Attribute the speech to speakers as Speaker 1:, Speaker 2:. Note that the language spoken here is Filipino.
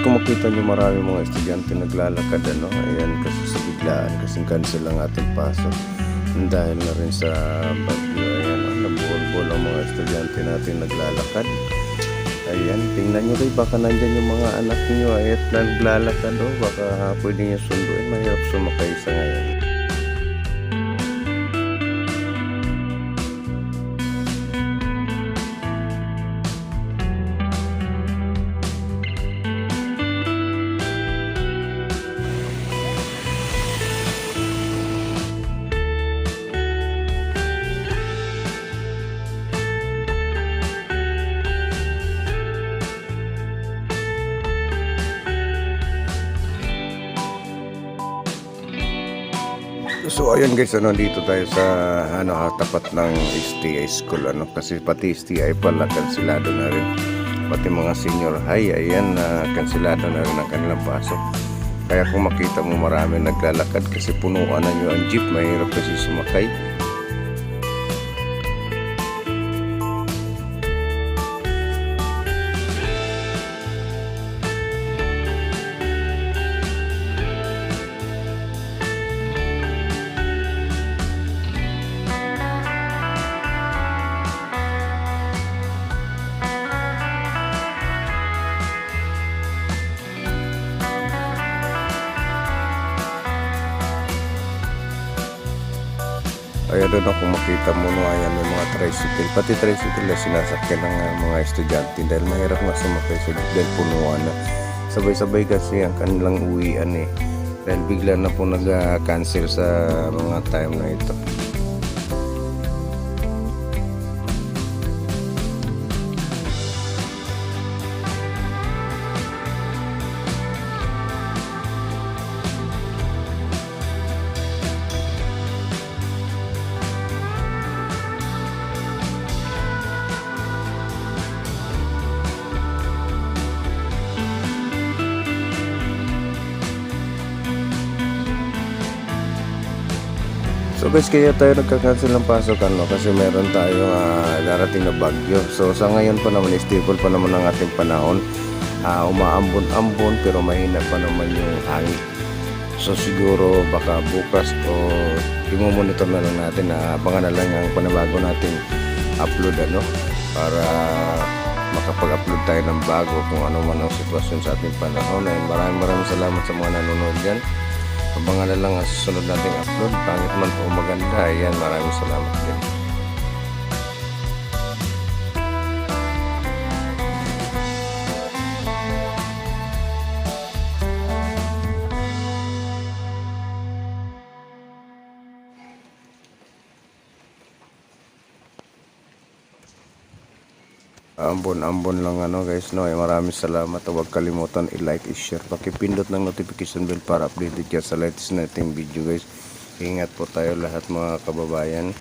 Speaker 1: kung makita nyo marami mga estudyante naglalakad ano, ayan kasi sa biglaan kasi cancel ang ating pasok. Dahil na rin sa bagyo, ayan, oh, nabuhol-buhol ang mga estudyante natin naglalakad. Ayan, tingnan nyo rin, baka nandyan yung mga anak nyo ay at naglalakad o baka pwede nyo sunduin, mahirap sumakay sa ngayon. Ayun guys, ano dito tayo sa ano tapat ng STI school ano kasi pati STI pala kansilado na rin. Pati mga senior high ayan na kansilado na rin ang kanilang pasok. Kaya kung makita mo marami naglalakad kasi punuan na nyo ang jeep, mahirap kasi sumakay. Ayan doon ako makita mo no, ayan may mga tricycle. Pati tricycle na sinasakyan ng uh, mga estudyante dahil mahirap nga sumakay sa dahil punuan na. Sabay-sabay kasi ang kanilang uwian eh. Dahil bigla na po nag-cancel sa mga time na ito. So guys, kaya tayo nagka-cancel ng pasok ano kasi meron tayong ah, darating na bagyo. So sa ngayon pa naman, stable pa naman ang ating panahon. Ah, umaambon-ambon pero mahina pa naman yung hangin. So siguro baka bukas o i-monitor na lang natin na abangan na lang ang panabago nating upload ano para makapag-upload tayo ng bago kung ano man ang sitwasyon sa ating panahon. And maraming maraming salamat sa mga nanonood dyan. Abangan na lang ang susunod nating upload. Pangit man o maganda. Ayan, maraming salamat din. Ambon-ambon lang ano guys no. Eh, maraming salamat. Huwag kalimutan i-like, i-share. Pakipindot ng notification bell para updated ka sa latest nating video guys. Ingat po tayo lahat mga kababayan.